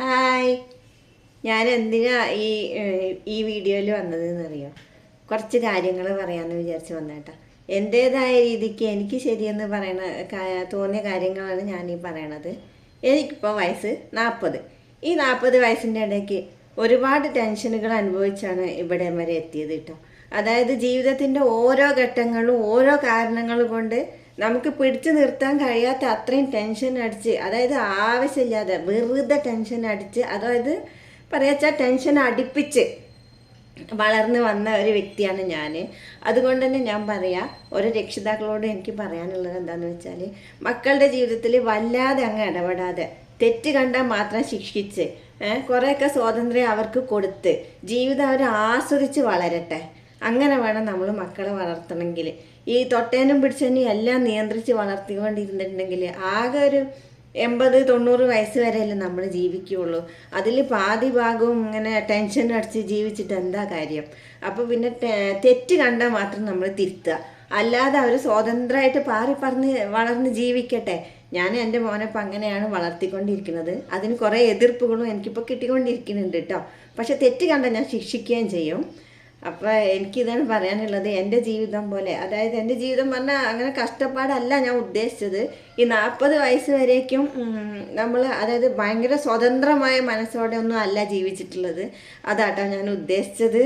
Hi. ഞാൻ എന്തിനാ ഈ ഈ വീഡിയോയിൽ വന്നതെന്ന് അറിയോ കുറച്ച് കാര്യങ്ങൾ പറയാമെന്ന് വിചാരിച്ച് വന്നേട്ടാ. എന്റേതായ രീതിക്ക് എനിക്ക് ശരിയെന്ന് പറയണ തോന്നിയ കാര്യങ്ങളാണ് ഞാൻ ഈ പറയണത്. എനിക്കിപ്പോൾ വയസ്സ് നാൽപ്പത് ഈ നാൽപ്പത് വയസ്സിന്റെ ഇടയ്ക്ക് ഒരുപാട് ടെൻഷനുകൾ അനുഭവിച്ചാണ് ഇവിടെ വരെ എത്തിയത് കേട്ടോ. അതായത് ജീവിതത്തിന്റെ ഓരോ ഘട്ടങ്ങളും ഓരോ കാരണങ്ങൾ കൊണ്ട് നമുക്ക് പിടിച്ചു നിർത്താൻ കഴിയാത്ത അത്രയും ടെൻഷൻ അടിച്ച് അതായത് ആവശ്യമില്ലാതെ വെറുതെ ടെൻഷൻ അടിച്ച് അതായത് പറയാച്ചാൽ ടെൻഷൻ അടുപ്പിച്ച് വളർന്നു വന്ന ഒരു വ്യക്തിയാണ് ഞാൻ അതുകൊണ്ട് തന്നെ ഞാൻ പറയാം ഓരോ രക്ഷിതാക്കളോട് എനിക്ക് പറയാനുള്ളത് എന്താണെന്ന് വെച്ചാൽ മക്കളുടെ ജീവിതത്തിൽ വല്ലാതെ അങ്ങ് ഇടപെടാതെ തെറ്റ് കണ്ടാൽ മാത്രം ശിക്ഷിച്ച് കുറേയൊക്കെ സ്വാതന്ത്ര്യം അവർക്ക് കൊടുത്ത് ജീവിതം അവർ ആസ്വദിച്ച് വളരട്ടെ. അങ്ങനെ വേണം നമ്മൾ മക്കളെ വളർത്തണമെങ്കിൽ ഈ തൊട്ടേനും പിടിച്ചേനും എല്ലാം നിയന്ത്രിച്ച് വളർത്തിക്കൊണ്ടിരുന്നിട്ടുണ്ടെങ്കിൽ ആകെ ഒരു എൺപത് തൊണ്ണൂറ് വയസ്സ് വരെയല്ലേ നമ്മൾ ജീവിക്കുകയുള്ളൂ അതിൽ പാതി ഭാഗവും ഇങ്ങനെ ടെൻഷൻ അടിച്ച് ജീവിച്ചിട്ട് എന്താ കാര്യം? അപ്പോൾ പിന്നെ തെറ്റ് കണ്ടാൽ മാത്രം നമ്മൾ തിരുത്തുക. അല്ലാതെ അവർ സ്വതന്ത്രമായിട്ട് പാറി പറഞ്ഞ് വളർന്ന് ജീവിക്കട്ടെ. ഞാൻ എന്റെ മോനപ്പം അങ്ങനെയാണ് വളർത്തിക്കൊണ്ടിരിക്കുന്നത്. അതിന് കുറേ എതിർപ്പുകളും എനിക്കിപ്പോൾ കിട്ടിക്കൊണ്ടിരിക്കുന്നുണ്ട് കേട്ടോ പക്ഷെ തെറ്റ് കണ്ടാൽ ഞാൻ ശിക്ഷിക്കുകയും ചെയ്യും. അപ്പോൾ എനിക്കിതാണ് പറയാനുള്ളത് എന്റെ ജീവിതം പോലെ. അതായത് എന്റെ ജീവിതം പറഞ്ഞാൽ അങ്ങനെ കഷ്ടപ്പാടല്ല ഞാൻ ഉദ്ദേശിച്ചത്. ഈ നാൽപ്പത് വയസ്സ് വരേക്കും നമ്മൾ അതായത് ഭയങ്കര സ്വതന്ത്രമായ മനസ്സോടെ ഒന്നും അല്ല ജീവിച്ചിട്ടുള്ളത്. അതാട്ടോ ഞാൻ ഉദ്ദേശിച്ചത്.